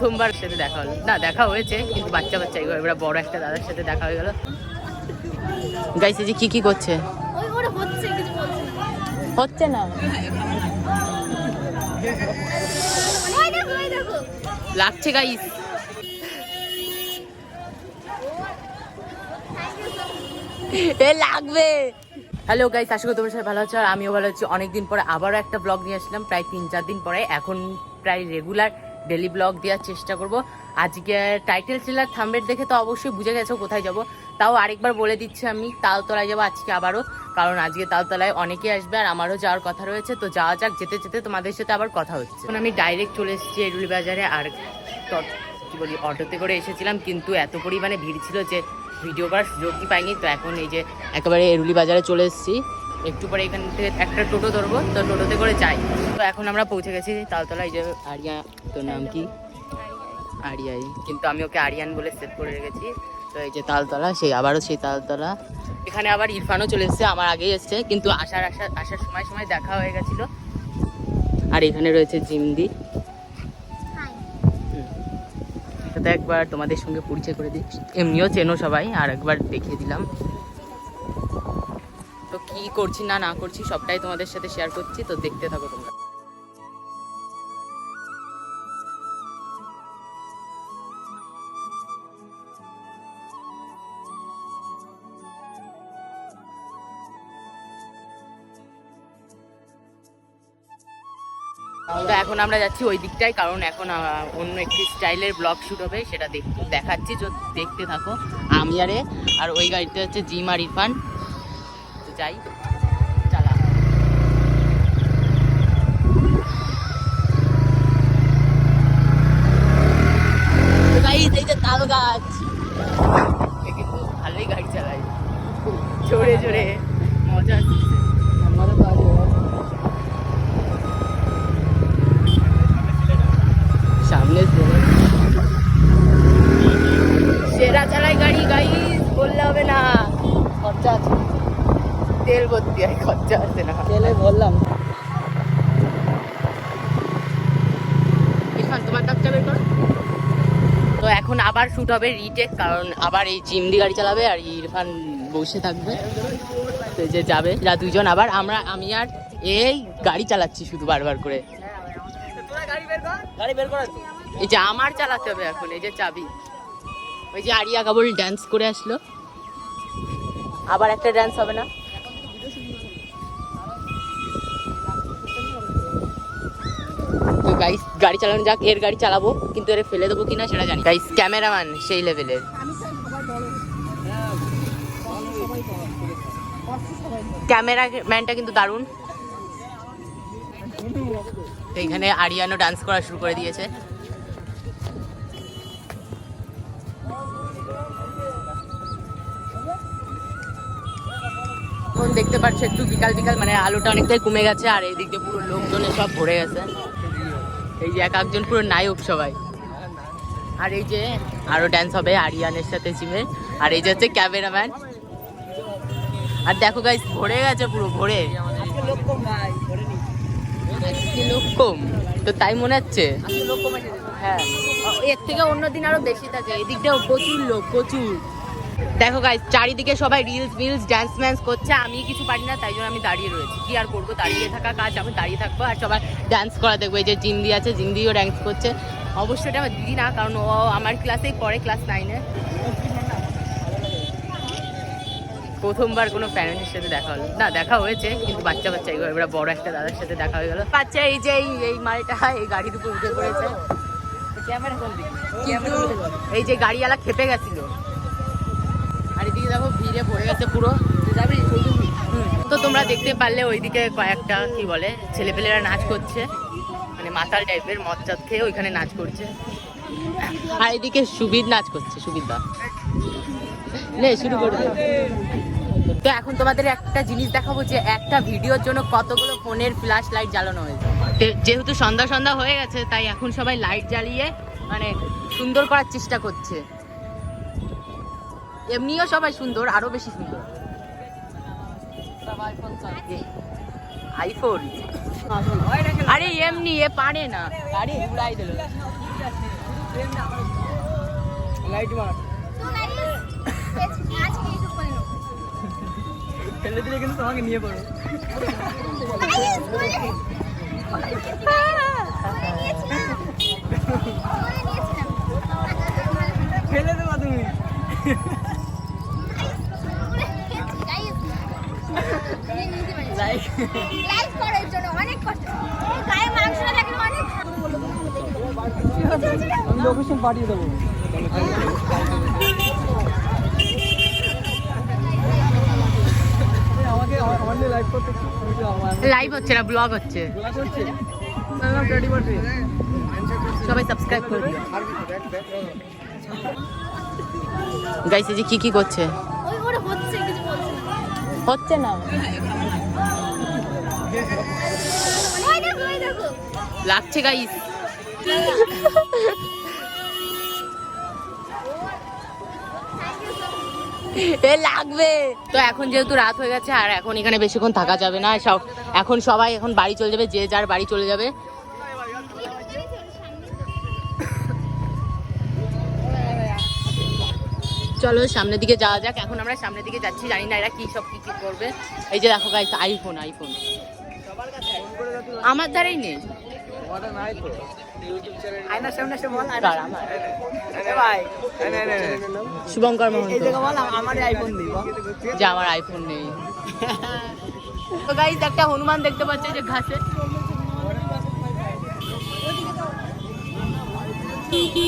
প্রথমবার সাথে দেখা হলো। না দেখা হয়েছে কিন্তু বাচ্চা বাচ্চা এবার এবার বড় একটা দাদার সাথে দেখা হয়ে গেল। গাইছে যে কি কি করছে? হচ্ছে না। লাগছে গাইস এ লাগবে। হ্যালো গাইস আশা করি তোমার সাথে ভালো আছো আর আমিও ভালো আছি। অনেকদিন পরে আবারও একটা ব্লগ নিয়ে আসলাম প্রায় তিন চার দিন পরে। এখন প্রায় রেগুলার ডেলি ব্লগ দেওয়ার চেষ্টা করব। আজকে টাইটেল ট্রেলার থাম্বের দেখে তো অবশ্যই বুঝে গেছো কোথায় যাব। তাও আরেকবার বলে দিচ্ছি আমি, তালতলায় যাব আজকে আবারও। কারণ আজকে তালতলায় অনেকে আসবে আর আমারও যাওয়ার কথা রয়েছে। তো যাওয়া যাক, যেতে যেতে তোমাদের সাথে আবার কথা হচ্ছে। আমি ডাইরেক্ট চলে এসেছি এরুলি বাজারে আর কি বলি, অটোতে করে এসেছিলাম। কিন্তু এত পরিমাণে ভিড় ছিল যে ভিডিও করার সুযোগই পাইনি। তো এখন এই যে একেবারে এরুলি বাজারে চলে এসেছি। একটু পরে এখান থেকে একটা টোটো ধরবো, তো টোটোতে করে যাই। তো এখন আমরা পৌঁছে গেছি তালতলা, এই যে আরিয়া, তোর নাম কি? আরিয়াই। কিন্তু আমি ওকে আরিয়ান বলে সেভ করে রেখেছি। তো এই যে তালতলা, সেই আবারও সেই তালতলা। এখানে আবার ইরফানও চলে এসেছে, আমার আগেই এসছে, কিন্তু আসার আসার আসার সময় সময় দেখা হয়ে গেছিল। আর এখানে রয়েছে জিমদি সাথে একবার তোমাদের সঙ্গে পরিচয় করে দিই। এমনিও চেনো সবাই, আর একবার দেখিয়ে দিলাম। তো কি করছি, না না করছি, সবটাই তোমাদের সাথে শেয়ার করছি, তো দেখতে থাকো তোমরা। তো এখন আমরা যাচ্ছি ওই দিকটাই কারণ এখন অন্য একটি স্টাইলের ব্লগ শুট হবে, সেটা দেখ- দেখাচ্ছি দেখতে থাকো। আমি আরে আর ওই গাড়িতে হচ্ছে জিম আর ইরফান। যাই। চালা। তাল গাছ। কিন্তু ভালোই গাড়ি চালাই। জোরে জোরে। মজা তেল ভর্তি হয় খরচা আছে না। তেলে বললাম তোমার কাপটা বের কর। তো এখন আবার শুট হবে রিটেক কারণ আবার এই জিমদি গাড়ি চালাবে আর ইরফান বসে থাকবে। তো যে যাবে যা দুজন আবার। আমরা আমি আর এই গাড়ি চালাচ্ছি শুধু বারবার করে। এই যে আমার চালাতে হবে এখন এই যে চাবি। ওই যে আরিয়া কাবুল ড্যান্স করে আসলো। আবার একটা ড্যান্স হবে না? গাইস গাড়ি চালানো যাক এর গাড়ি চালাবো কিন্তু এর ফেলে দেবো কিনা সেটা জানি গাইস ক্যামেরাম্যান সেই লেভেলের ক্যামেরাম্যানটা কিন্তু দারুণ। এইখানে আরিয়ানো ডান্স করা শুরু করে দিয়েছে। এখন দেখতে পাচ্ছ একটু বিকাল বিকাল মানে আলোটা অনেকটাই কমে গেছে আর এইদিক পুরো লোকজনে সব ভরে গেছে। এই যে এক একজন পুরো নায়ক সবাই। আর এই যে আরও ড্যান্স হবে আরিয়ানের সাথে জিমে আর এই যে হচ্ছে ক্যামেরাম্যান আর দেখো গাইস ভরে গেছে পুরো ভরে। কম তো তাই মনে হচ্ছে? হ্যাঁ। এর থেকে অন্য দিন আরও বেশি থাকে। এদিকটাও প্রচুর লোক প্রচুর। দেখো গাইস চারিদিকে সবাই রিলস মিলস ড্যান্স ম্যান্স করছে আমি কিছু পারি না তাই জন্য আমি দাঁড়িয়ে রয়েছি। কি আর করব? দাঁড়িয়ে থাকা কাজ আমি দাঁড়িয়ে থাকব আর সবাই ড্যান্স করা দেখব। এই যে জিন্দি আছে জিন্দিও ড্যান্স করছে। অবশ্যই এটা আমার দিদি না কারণ ও আমার ক্লাসেই পড়ে ক্লাস নাইনে প্রথমবার কোনো প্যারেন্টের সাথে দেখা হলো। না দেখা হয়েছে কিন্তু বাচ্চা বাচ্চা এবার এবার বড় একটা দাদার সাথে দেখা হয়ে গেল। বাচ্চা এই যে এই এই মালটা এই গাড়ির উপর উঠে পড়েছে। কিন্তু এই যে গাড়িওয়ালা খেপে গেছিল। আর এদিকে দেখো ভিড়ে ভরে গেছে পুরো। তো তোমরা দেখতে পারলে ওইদিকে কয়েকটা, কি বলে, ছেলেপেলেরা নাচ করছে। মানে মাতাল টাইপের, মদ চাত খেয়ে ওইখানে নাচ করছে। আর এদিকে সুবিদ নাচ করছে সুবিদা নে, শুরু করে। তো এখন তোমাদের একটা জিনিস দেখাবো যে একটা ভিডিওর জন্য কতগুলো ফোনের ফ্ল্যাশ লাইট জ্বালানো হয়েছে। যেহেতু সন্ধ্যা সন্ধ্যা হয়ে গেছে, তাই এখন সবাই লাইট জ্বালিয়ে মানে সুন্দর করার চেষ্টা করছে। এমনিও সবাই সুন্দর আরও বেশি সুন্দর। আইফোন আরে এমনি এ পারে না। গাড়ি ঘুরাই দিল। লাইট মার। ফেলে দিলে কিন্তু তোমাকে নিয়ে পড়ো। ফেলে দেবা তুমি। লাইক লাইভ করার জন্য অনেক কষ্ট। এই গায়ে মাংসটা লাগে অনেক লোকেশন পাঠিয়ে দেবো। লাইভ হচ্ছে না ব্লগ হচ্ছে। সবাই সাবস্ক্রাইব করে দিও। গাইস এই যে কি কি করছে? হচ্ছে না। লাগছে গাইস এ লাগবে। তো এখন যেহেতু রাত হয়ে গেছে আর এখন এখানে বেশিক্ষণ থাকা যাবে না সব এখন সবাই এখন বাড়ি চলে যাবে যে যার বাড়ি চলে যাবে। চলো সামনের দিকে যাওয়া যাক এখন আমরা সামনের দিকে যাচ্ছি জানি না এরা কি সব কি কি করবে। এই যে দেখো গাইস আইফোন আইফোন আমার ধারেই নেই। শুভঙ্কর এই মহন্ত। জায়গা বল আমারই আইফোন দিই যে আমার আইফোন নেই। তো একটা হনুমান দেখতে পাচ্ছে যে ঘাসে।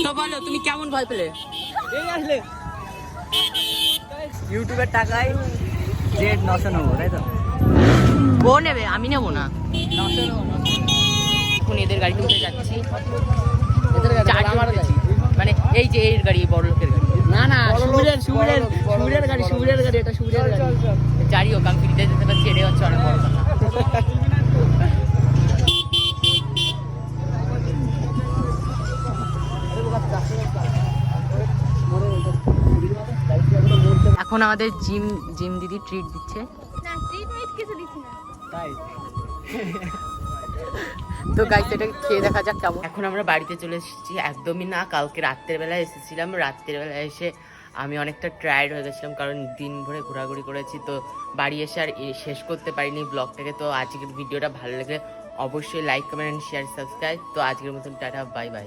তো বলো তুমি কেমন ভয় পেলে? আসলে। ইউটিউবের টাকায় নশো নেব তাই তো? ও নেবে? আমি নেব না। এখন এদের গাড়িতে উঠে যাচ্ছি। মানে এই যে এর গাড়ি বড় লোকের গাড়ি। না না সুবিরের সুবিরের সুবিরের গাড়ি সুবিরের গাড়ি এটা সুবিরের গাড়ি। যারই হোক আমি ফ্রিতে যেতে পারছি এটাই হচ্ছে অনেক বড় কথা। এখন আমাদের জিম জিম দিদি ট্রিট দিচ্ছে। তো গাইস এটা খেয়ে দেখা যাক কেমন। এখন আমরা বাড়িতে চলে এসেছি। একদমই না কালকে রাত্রের বেলায় এসেছিলাম। রাত্রের বেলায় এসে আমি অনেকটা টায়ার্ড হয়ে গেছিলাম কারণ দিন ভরে ঘোরাঘুরি করেছি। তো বাড়ি এসে আর শেষ করতে পারিনি ব্লগটাকে। তো আজকের ভিডিওটা ভালো লাগলে অবশ্যই লাইক কমেন্ট শেয়ার সাবস্ক্রাইব তো আজকের মতন টাটা বাই বাই